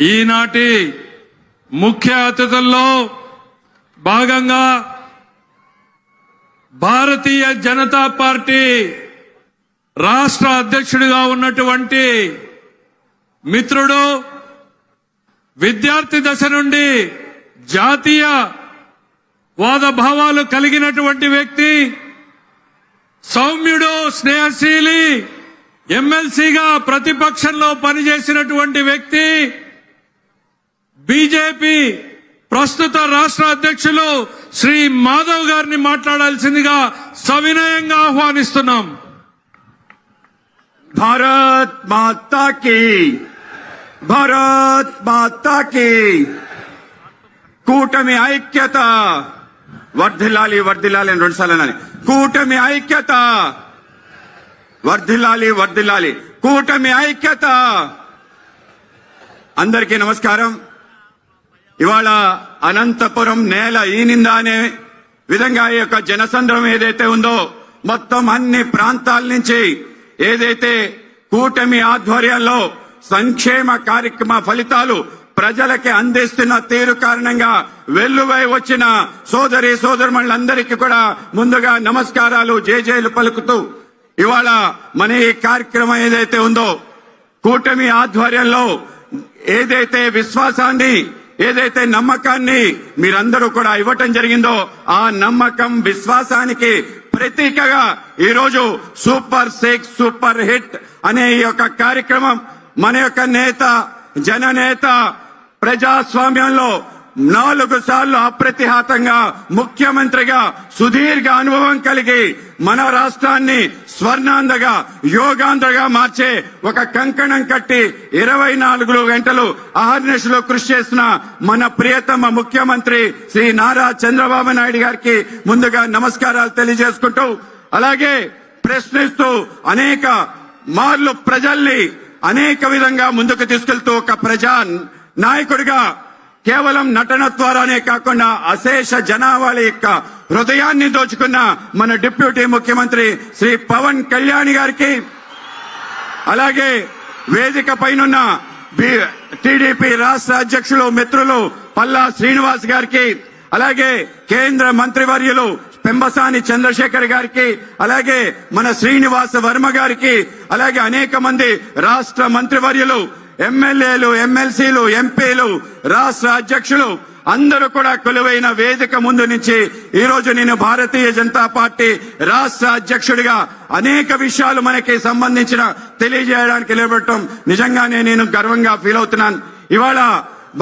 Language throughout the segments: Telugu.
ఈనాటి ముఖ్య అతిథుల్లో భాగంగా భారతీయ జనతా పార్టీ రాష్ట్ర అధ్యక్షుడిగా ఉన్నటువంటి మిత్రుడు విద్యార్థి దశ నుండి జాతీయ వాద భావాలు కలిగినటువంటి వ్యక్తి సౌమ్యుడు స్నేహశీలి ఎమ్మెల్సీగా ప్రతిపక్షంలో పనిచేసినటువంటి వ్యక్తి బీజేపీ ప్రస్తుత రాష్ట్ర అధ్యక్షులు శ్రీ మాధవ్ గారిని మాట్లాడాల్సిందిగా సవినయంగా ఆహ్వానిస్తున్నాం. భారత్ మాతాకి భారత్ మాతాకి కూటమి ఐక్యత వర్ధిల్లాలి వర్ధిల్లాలి అని రెండుసార్లు అన్నాను కూటమి ఐక్యత వర్ధిల్లాలి వర్ధిల్లాలి. కూటమి ఐక్యత. అందరికీ నమస్కారం. ఇవాళ అనంతపురం నేల ఈనిందా అనే విధంగా ఈ యొక్క జనసంద్రం ఏదైతే ఉందో మొత్తం అన్ని ప్రాంతాల నుంచి ఏదైతే కూటమి ఆధ్వర్యంలో సంక్షేమ కార్యక్రమ ఫలితాలు ప్రజలకి అందిస్తున్న తీరు కారణంగా వెల్లువై వచ్చిన సోదరి సోదరులందరికీ కూడా ముందుగా నమస్కారాలు జేజేలు పలుకుతూ ఇవాళ మన ఈ కార్యక్రమం ఏదైతే ఉందో కూటమి ఆధ్వర్యంలో ఏదైతే విశ్వాసాన్ని ఏదైతే నమ్మకాన్ని మీరందరూ కూడా ఇవ్వటం జరిగిందో ఆ నమ్మకం విశ్వాసానికి ప్రతీకగా ఈరోజు సూపర్ సిక్స్ సూపర్ హిట్ అనే ఈ యొక్క కార్యక్రమం మన యొక్క నేత జననేత ప్రజాస్వామ్యంలో నాలుగు సార్లు అప్రతిహాతంగా ముఖ్యమంత్రిగా సుదీర్ఘ అనుభవం కలిగి మన రాష్ట్రాన్ని స్వర్ణాంధగా యోగాంధ్రగా మార్చే ఒక కంకణం కట్టి ఇరవై నాలుగు గంటలు అహర్నిశలో కృషి చేసిన మన ప్రియతమ ముఖ్యమంత్రి శ్రీ నారా చంద్రబాబు నాయుడు గారికి ముందుగా నమస్కారాలు తెలియజేసుకుంటూ అలాగే ప్రశ్నిస్తూ అనేక మార్లు ప్రజల్ని అనేక విధంగా ముందుకు తీసుకెళ్తూ ఒక ప్రజా నాయకుడిగా కేవలం నటన ద్వారానే కాకుండా అశేష జనాభాల యొక్క హృదయాన్ని దోచుకున్న మన డిప్యూటీ ముఖ్యమంత్రి శ్రీ పవన్ కళ్యాణ్ గారికి అలాగే వేదిక పైనున్న బి- టీడీపీ రాష్ట్ర అధ్యక్షులు మిత్రులు పల్లా శ్రీనివాస్ గారికి అలాగే కేంద్ర మంత్రివర్యులు పెంబసాని చంద్రశేఖర్ గారికి అలాగే మన శ్రీనివాస వర్మ గారికి అలాగే అనేక మంది రాష్ట్ర మంత్రివర్యులు ఎమ్మెల్యేలు ఎమ్మెల్సీలు ఎంపీలు రాష్ట్ర అధ్యక్షులు అందరూ కూడా కొలువైన వేదిక ముందు నుంచి ఈ రోజు నేను భారతీయ జనతా పార్టీ రాష్ట్ర అధ్యక్షుడిగా అనేక విషయాలు మనకి సంబంధించిన తెలియజేయడానికి నిలబెట్టడం నిజంగానే నేను గర్వంగా ఫీల్ అవుతున్నాను. ఇవాళ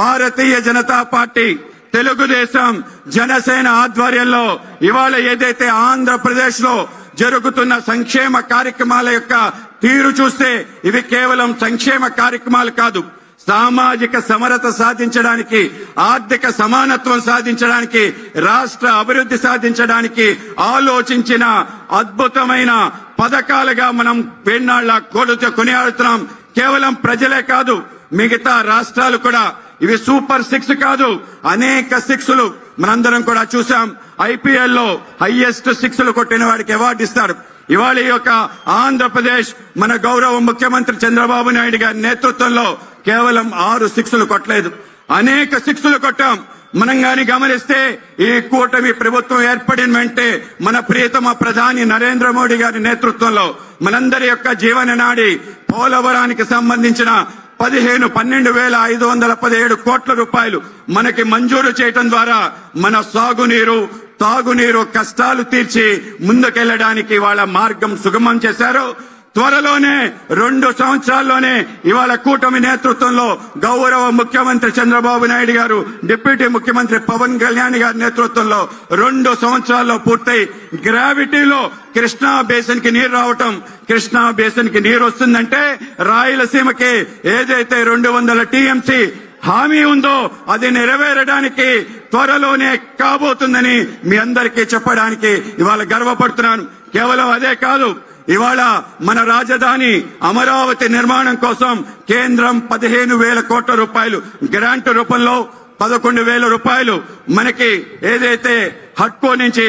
భారతీయ జనతా పార్టీ తెలుగుదేశం జనసేన ఆధ్వర్యంలో ఇవాళ ఏదైతే ఆంధ్రప్రదేశ్లో జరుగుతున్న సంక్షేమ కార్యక్రమాల యొక్క తీరు చూస్తే ఇవి కేవలం సంక్షేమ కార్యక్రమాలు కాదు. సామాజిక సమరత సాధించడానికి ఆర్థిక సమానత్వం సాధించడానికి రాష్ట్ర అభివృద్ధి సాధించడానికి ఆలోచించిన అద్భుతమైన పథకాలుగా మనం పెన్నాళ్ళ కోడుతో కొనియాడుతున్నాం. కేవలం ప్రజలే కాదు మిగతా రాష్ట్రాలు కూడా. ఇవి సూపర్ సిక్స్ కాదు అనేక సిక్స్లు మనందరం కూడా చూసాం ఐపీఎల్లో హైయెస్ట్ సిక్స్లు కొట్టిన వాడికి అవార్డు ఇస్తారు ఇవాళ ఈ యొక్క ఆంధ్రప్రదేశ్ మన గౌరవ ముఖ్యమంత్రి చంద్రబాబు నాయుడు గారి నేతృత్వంలో కేవలం ఆరు సిక్స్లు కొట్టలేదు. అనేక సిక్స్లు కొట్టాం. మనం గాని గమనిస్తే ఈ కూటమి ప్రభుత్వం ఏర్పడిన వెంటే మన ప్రియతమ ప్రధాని నరేంద్ర మోడీ గారి నేతృత్వంలో మనందరి యొక్క జీవన నాడి పోలవరానికి సంబంధించిన పదిహేను పన్నెండు వేల ఐదు వందల పదిహేడు కోట్ల రూపాయలు మనకి మంజూరు చేయటం ద్వారా మన సాగునీరు తాగునీరు కష్టాలు తీర్చి ముందుకెళ్ళడానికి వాళ్ళ మార్గం సుగమం చేశారు. త్వరలోనే రెండు సంవత్సరాల్లోనే ఇవాళ కూటమి నేతృత్వంలో గౌరవ ముఖ్యమంత్రి చంద్రబాబు నాయుడు గారు డిప్యూటీ ముఖ్యమంత్రి పవన్ కళ్యాణ్ గారి నేతృత్వంలో రెండు సంవత్సరాల్లో పూర్తయి గ్రావిటీలో కృష్ణా బేసిన్కి నీరు రావటం కృష్ణా బేసిన్కి నీరు వస్తుందంటే రాయలసీమకి ఏదైతే రెండు వందల టీఎంసీ హామీ ఉందో అది నెరవేరడానికి త్వరలోనే కాబోతుందని మీ అందరికీ చెప్పడానికి ఇవాళ గర్వపడుతున్నాను. కేవలం అదే కాదు ఇవాళ మన రాజధాని అమరావతి నిర్మాణం కోసం కేంద్రం పదిహేను వేల కోట్ల రూపాయలు గ్రాంట్ రూపంలో పదకొండు వేల రూపాయలు మనకి ఏదైతే హట్కో నుంచి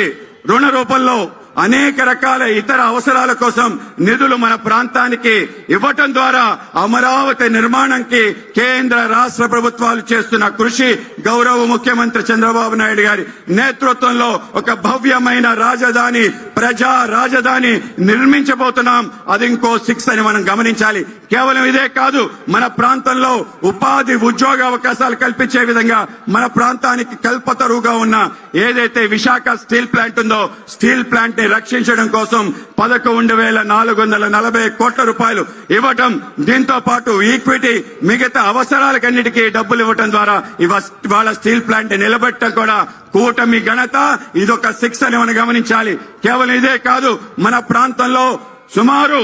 రుణ రూపంలో అనేక రకాల ఇతర అవసరాల కోసం నిధులు మన ప్రాంతానికి ఇవ్వటం ద్వారా అమరావతి నిర్మాణంకి కేంద్ర రాష్ట్ర ప్రభుత్వాలు చేస్తున్న కృషి గౌరవ ముఖ్యమంత్రి చంద్రబాబు నాయుడు గారి నేతృత్వంలో ఒక భవ్యమైన రాజధాని ప్రజా రాజధాని నిర్మించబోతున్నాం. అది ఇంకో సిక్స్ అని మనం గమనించాలి. కేవలం ఇదే కాదు మన ప్రాంతంలో ఉపాధి ఉద్యోగ అవకాశాలు కల్పించే విధంగా మన ప్రాంతానికి కల్పతరువుగా ఉన్న ఏదైతే విశాఖ స్టీల్ ప్లాంట్ ఉందో స్టీల్ ప్లాంట్ని రక్షించడం కోసం పదకొండు వేల నాలుగు వందల నలభై కోట్ల రూపాయలు ఇవ్వటం దీంతో పాటు ఈక్విటీ మిగతా అవసరాలకన్నిటికీ డబ్బులు ఇవ్వటం ద్వారా ఇవాళ స్టీల్ ప్లాంట్ నిలబెట్టడం కూడా కూటమి ఘనత. ఇదొక శిక్ష అని మనం గమనించాలి. కేవలం ఇదే కాదు మన ప్రాంతంలో సుమారు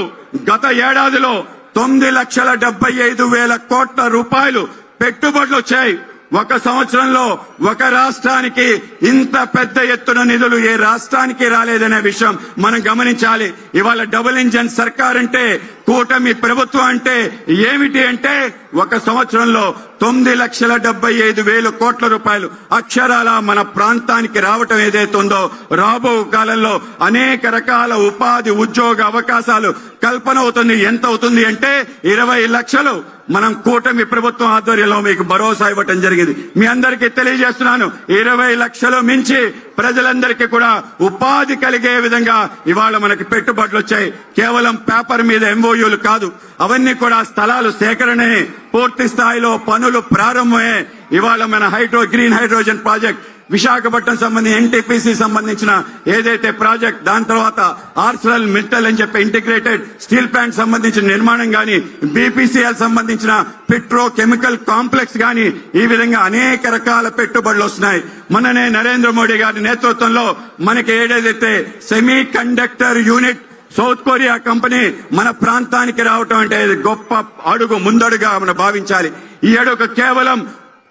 గత ఏడాదిలో తొమ్మిది లక్షల డెబ్బై ఐదు వేల కోట్ల రూపాయలు పెట్టుబడులు వచ్చాయి. ఒక సంవత్సరంలో ఒక రాష్ట్రానికి ఇంత పెద్ద ఎత్తున నిధులు ఏ రాష్ట్రానికి రాలేదనే విషయం మనం గమనించాలి. ఇవాళ డబుల్ ఇంజన్ సర్కార్ అంటే కూటమి ప్రభుత్వం అంటే ఏమిటి అంటే ఒక సంవత్సరంలో తొమ్మిది లక్షల డెబ్బై ఐదు వేల కోట్ల రూపాయలు అక్షరాల మన ప్రాంతానికి రావటం ఏదైతే ఉందో రాబో కాలంలో అనేక రకాల ఉపాధి ఉద్యోగ అవకాశాలు కల్పన అవుతుంది. ఎంత అవుతుంది అంటే ఇరవై లక్షలు మనం కూటమి ప్రభుత్వం ఆధ్వర్యంలో మీకు భరోసా ఇవ్వటం జరిగింది. మీ అందరికీ తెలియజేస్తున్నాను. ఇరవై లక్షలు మించి ప్రజలందరికీ కూడా ఉపాధి కలిగే విధంగా ఇవాళ మనకి పెట్టుబడులు వచ్చాయి. కేవలం పేపర్ మీద ఎంఓయూలు కాదు. అవన్నీ కూడా స్థలాలు సేకరణే పూర్తి స్థాయిలో పనులు ప్రారంభమే ఇవాళ మన hydro green hydrogen project Visakhapatnam సంబంధించి ఎన్టీపీసీ సంబంధించిన ఏదైతే ప్రాజెక్ట్ దాని తర్వాత ఆర్సరల్ మిట్టల్ అని చెప్పి ఇంటిగ్రేటెడ్ స్టీల్ ప్లాంట్ సంబంధించిన నిర్మాణం గాని బీపీసీఎల్ సంబంధించిన పెట్రో కెమికల్ కాంప్లెక్స్ గాని ఈ విధంగా అనేక రకాల పెట్టుబడులు వస్తున్నాయి. మననే నరేంద్ర మోడీ గారి నేతృత్వంలో మనకి ఏదైతే semiconductor unit South Korea company మన ప్రాంతానికి రావటం అంటే గొప్ప అడుగు ముందడుగా మనం భావించాలి. ఈ అడుగు కేవలం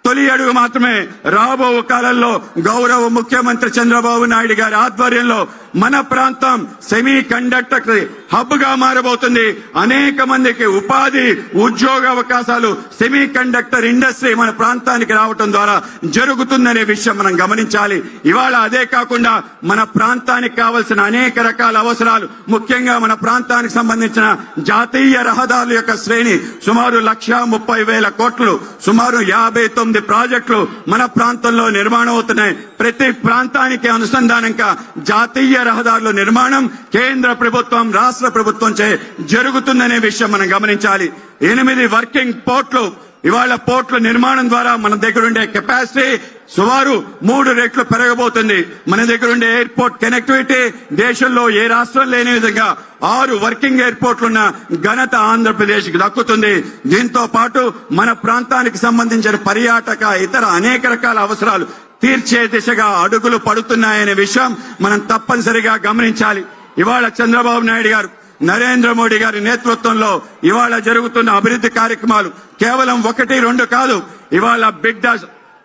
తొలి అడుగు మాత్రమే రాబో కాలంలో గౌరవ ముఖ్యమంత్రి చంద్రబాబు నాయుడు గారి ఆధ్వర్యంలో మన ప్రాంతం సెమీ కండక్టర్ హబ్గా మారబోతుంది. అనేక మందికి ఉపాధి ఉద్యోగ అవకాశాలు సెమీ కండక్టర్ ఇండస్ట్రీ మన ప్రాంతానికి రావటం ద్వారా జరుగుతుందనే విషయం మనం గమనించాలి. ఇవాళ అదే కాకుండా మన ప్రాంతానికి కావలసిన అనేక రకాల అవసరాలు ముఖ్యంగా మన ప్రాంతానికి సంబంధించిన జాతీయ రహదారుల యొక్క శ్రేణి సుమారు లక్ష ముప్పై వేల కోట్లు సుమారు యాభై తొమ్మిది ప్రాజెక్టులు మన ప్రాంతంలో నిర్మాణం అవుతున్నాయి. ప్రతి ప్రాంతానికి అనుసంధానంగా జాతీయ రహదారుల నిర్మాణం కేంద్ర ప్రభుత్వం రాష్ట్ర ప్రభుత్వం చే జరుగుతుందనే విషయం మనం గమనించాలి. ఎనిమిది వర్కింగ్ పోర్ట్లు ఇవాళ పోర్ట్ల నిర్మాణం ద్వారా మన దగ్గరుండే కెపాసిటీ సుమారు మూడు రెట్లు పెరగబోతుంది. మన దగ్గరుండే ఎయిర్పోర్ట్ కనెక్టివిటీ దేశంలో ఏ రాష్ట్రం లేని విధంగా ఆరు వర్కింగ్ ఎయిర్పోర్ట్లు ఉన్న ఘనత ఆంధ్రప్రదేశ్కి దక్కుతుంది. దీంతో పాటు మన ప్రాంతానికి సంబంధించిన పర్యాటక ఇతర అనేక రకాల అవసరాలు తీర్చే దిశగా అడుగులు పడుతున్నాయనే విషయం మనం తప్పనిసరిగా గమనించాలి. ఇవాళ చంద్రబాబు నాయుడు గారు నరేంద్ర మోడీ గారి నేతృత్వంలో ఇవాళ జరుగుతున్న అభివృద్ధి కార్యక్రమాలు కేవలం ఒకటి రెండు కాదు. ఇవాళ బిడ్డ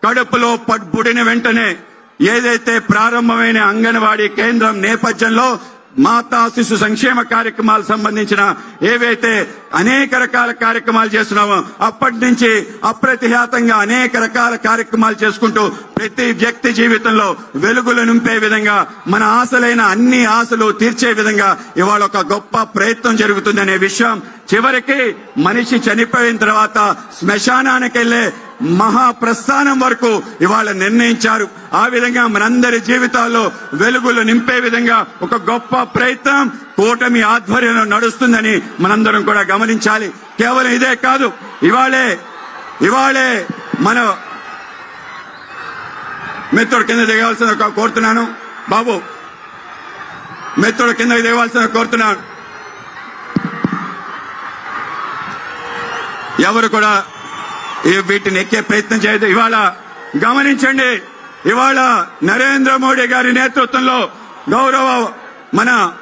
కడుపులో పడ్బుడిన వెంటనే ఏదైతే ప్రారంభమైన అంగన్వాడీ కేంద్రం నేపథ్యంలో మాతా శిశు సంక్షేమ కార్యక్రమాలు సంబంధించిన ఏవైతే అనేక రకాల కార్యక్రమాలు చేస్తున్నామో అప్పటి నుంచి అప్రతిహాతంగా అనేక రకాల కార్యక్రమాలు చేసుకుంటూ ప్రతి వ్యక్తి జీవితంలో వెలుగులు నింపే విధంగా మన ఆశలైన అన్ని ఆశలు తీర్చే విధంగా ఇవాళ ఒక గొప్ప ప్రయత్నం జరుగుతుందనే విషయం చివరికి మనిషి చనిపోయిన తర్వాత శ్మశానానికి వెళ్ళే మహాప్రస్థానం వరకు ఇవాళ నిర్ణయించారు. ఆ విధంగా మనందరి జీవితాల్లో వెలుగులు నింపే విధంగా ఒక గొప్ప ప్రయత్నం కూటమి ఆధ్వర్యంలో నడుస్తుందని మనందరం కూడా గమనించాలి. కేవలం ఇదే కాదు ఇవాళే ఇవాళే మన మిత్రుడు కింద దిగవలసిన కోరుతున్నాను. బాబు మిత్రుడు కింద దిగవలసిన కోరుతున్నాను. ఎవరు కూడా వీటిని ఎక్కే ప్రయత్నం చేయదు. ఇవాళ గమనించండి ఇవాళ నరేంద్ర మోడీ గారి నేతృత్వంలో గౌరవ మన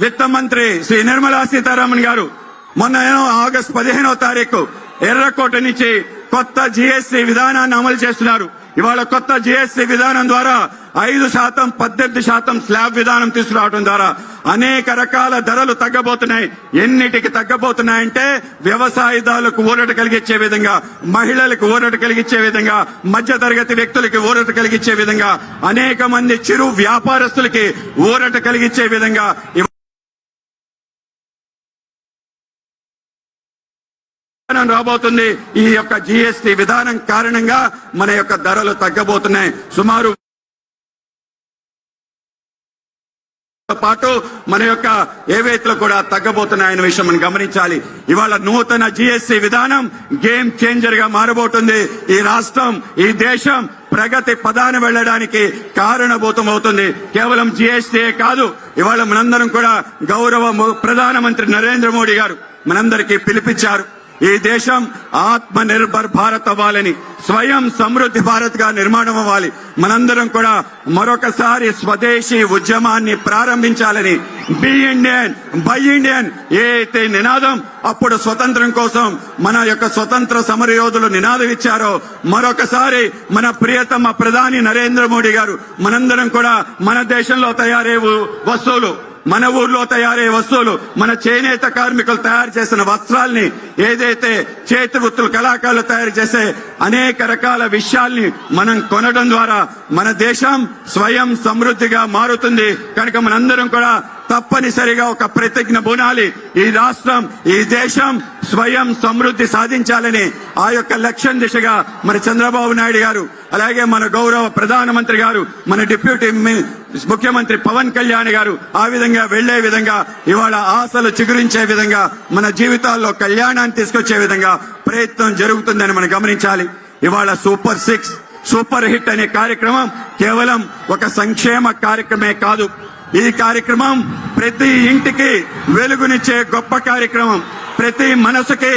విత్త మంత్రి శ్రీ నిర్మలా సీతారామన్ గారు మొన్న ఆగస్టు పదిహేనవ తారీఖు ఎర్రకోట నుంచి కొత్త జిఎస్టి విధానాన్ని అమలు చేస్తున్నారు. ఇవాళ కొత్త జిఎస్టి విధానం ద్వారా ఐదు శాతం పద్దెనిమిది శాతం స్లాబ్ విధానం తీసుకురావడం ద్వారా అనేక రకాల ధరలు తగ్గబోతున్నాయి. ఎన్నిటికి తగ్గబోతున్నాయంటే వ్యవసాయదారులకు ఊరట కలిగించే విధంగా మహిళలకు ఊరట కలిగించే విధంగా మధ్య తరగతి వ్యక్తులకి ఊరట కలిగించే విధంగా అనేక మంది చిరు వ్యాపారస్తులకి ఊరట కలిగించే విధంగా విధానం రాబోతుంది. ఈ యొక్క జిఎస్టి విధానం కారణంగా మన యొక్క ధరలు తగ్గబోతున్నాయి. సుమారు పాటు మన యొక్క ఏవైతులు కూడా తగ్గబోతున్నాయనే విషయం మనం గమనించాలి. ఇవాళ నూతన జిఎస్టి విధానం గేమ్ చేంజర్గా మారబోతుంది. ఈ రాష్ట్రం ఈ దేశం ప్రగతి పదాన వెళ్ళడానికి కారణభూతం అవుతుంది కేవలం జిఎస్టీ కాదు ఇవాళ మనందరం కూడా గౌరవ ప్రధానమంత్రి నరేంద్ర మోడీ గారు మనందరికీ పిలిపించారు. ఈ దేశం ఆత్మ నిర్భర్ భారత్ అవ్వాలని స్వయం సమృద్ధి భారత్గా నిర్మాణం అవ్వాలి. మనందరం కూడా మరొకసారి స్వదేశీ ఉద్యమాన్ని ప్రారంభించాలని బి ఇండియన్ బై ఇండియన్ ఏ అయితే నినాదం అప్పుడు స్వతంత్రం కోసం మన యొక్క స్వతంత్ర సమర యోధులు నినాదం ఇచ్చారో మరొకసారి మన ప్రియతమ ప్రధాని నరేంద్ర మోడీ గారు మనందరం కూడా మన దేశంలో తయారే వస్తువులు మన ఊర్లో తయారయ్యే వస్తువులు మన చేనేత కార్మికులు తయారు చేసిన వస్త్రాల్ని ఏదైతే చేతి వృత్తులు కళాకారులు తయారు చేసే అనేక రకాల విషయాల్ని మనం కొనడం ద్వారా మన దేశం స్వయం సమృద్ధిగా మారుతుంది. కనుక మనందరం కూడా తప్పనిసరిగా ఒక ప్రతిజ్ఞ బునాలి. ఈ రాష్ట్రం ఈ దేశం స్వయం సమృద్ధి సాధించాలని ఆ యొక్క లక్ష్యం దిశగా మన చంద్రబాబు నాయుడు గారు అలాగే మన గౌరవ ప్రధానమంత్రి గారు మన డిప్యూటీ ముఖ్యమంత్రి పవన్ కళ్యాణ్ గారు ఆ విధంగా వెళ్ళే విధంగా ఇవాళ ఆశలు చిగురించే విధంగా మన జీవితాల్లో కళ్యాణాన్ని తీసుకొచ్చే విధంగా ప్రయత్నం జరుగుతుందని మనం గమనించాలి. ఇవాళ సూపర్ సిక్స్ సూపర్ హిట్ అనే కార్యక్రమం కేవలం ఒక సంక్షేమ కార్యక్రమే కాదు. ఈ కార్యక్రమం ప్రతి ఇంటికి వెలుగునిచ్చే గొప్ప కార్యక్రమం. ప్రతి మనసుకి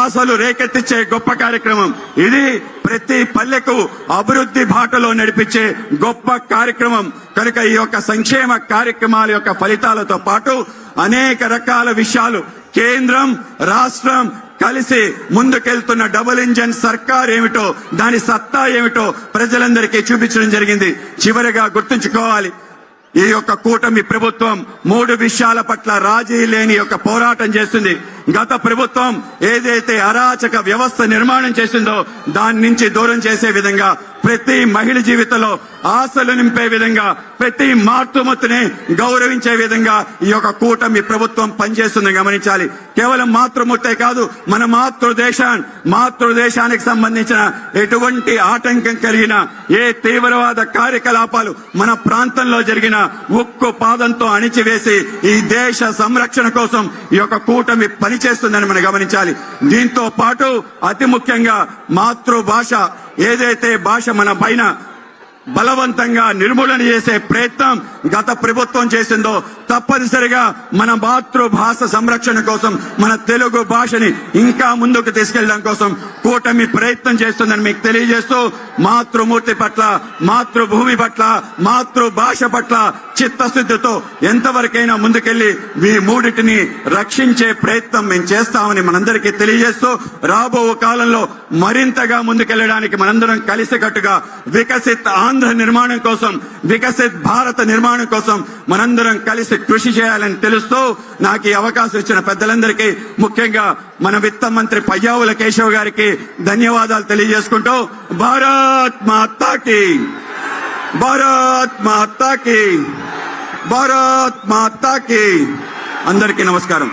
ఆశలు రేకెత్తించే గొప్ప కార్యక్రమం. ఇది ప్రతి పల్లెకు అభివృద్ధి బాటలో నడిపించే గొప్ప కార్యక్రమం. కనుక ఈ యొక్క సంక్షేమ కార్యక్రమాల యొక్క ఫలితాలతో పాటు అనేక రకాల విషయాలు కేంద్రం రాష్ట్రం కలిసి ముందుకెళ్తున్న డబుల్ ఇంజన్ సర్కార్ ఏమిటో దాని సత్తా ఏమిటో ప్రజలందరికీ చూపించడం జరిగింది. చివరిగా గుర్తుంచుకోవాలి ఈ యొక్క కూటమి ప్రభుత్వం మూడు విషయాల పట్ల రాజీ లేని యొక్క పోరాటం చేస్తుంది. గత ప్రభుత్వం ఏదైతే అరాచక వ్యవస్థ నిర్మాణం చేసిందో దాని నుంచి దూరం చేసే విధంగా ప్రతి మహిళ జీవితంలో ఆశలు నింపే విధంగా ప్రతి మాతృమతిని గౌరవించే విధంగా ఈ యొక్క కూటమి ప్రభుత్వం పనిచేస్తుందని గమనించాలి. కేవలం మాతృమూర్తే కాదు మన మాతృదేశాన్ మాతృదేశానికి సంబంధించిన ఎటువంటి ఆటంకం కలిగిన ఏ తీవ్రవాద కార్యకలాపాలు మన ప్రాంతంలో జరిగిన ఉక్కు పాదంతో అణిచివేసి ఈ దేశ సంరక్షణ కోసం ఈ యొక్క కూటమి పనిచేస్తుందని మనం గమనించాలి. దీంతో పాటు అతి ముఖ్యంగా మాతృభాష ఏదైతే భాష మన పైన బలవంతంగా నిర్మూలన చేసే ప్రయత్నం గత ప్రభుత్వం చేసిందో తప్పనిసరిగా మన మాతృభాష సంరక్షణ కోసం మన తెలుగు భాషని ఇంకా ముందుకు తీసుకెళ్ళడం కోసం కూటమి ప్రయత్నం చేస్తుందని మీకు తెలియజేస్తూ మాతృమూర్తి పట్ల మాతృభూమి పట్ల మాతృభాష పట్ల చిత్తశుద్ధితో ఎంతవరకైనా ముందుకెళ్ళి మీ మూడిటిని రక్షించే ప్రయత్నం మేము చేస్తామని మనందరికీ తెలియజేస్తూ రాబో కాలంలో మరింతగా ముందుకెళ్ళడానికి మనందరం కలిసికట్టుగా వికసిత్ ఆంధ్ర నిర్మాణం కోసం వికసిత్ భారత నిర్మాణం కోసం మనందరం కలిసి కృషి చేయాలని తెలుస్తూ నాకు ఈ అవకాశం ఇచ్చిన పెద్దలందరికీ ముఖ్యంగా మన విత్త మంత్రి పయ్యావుల కేశవ్ గారికి ధన్యవాదాలు తెలియజేసుకుంటూ. భారత్ మాతాకి భారత్ మాతాకి భారత్ మాతాకి అందరికీ నమస్కారం.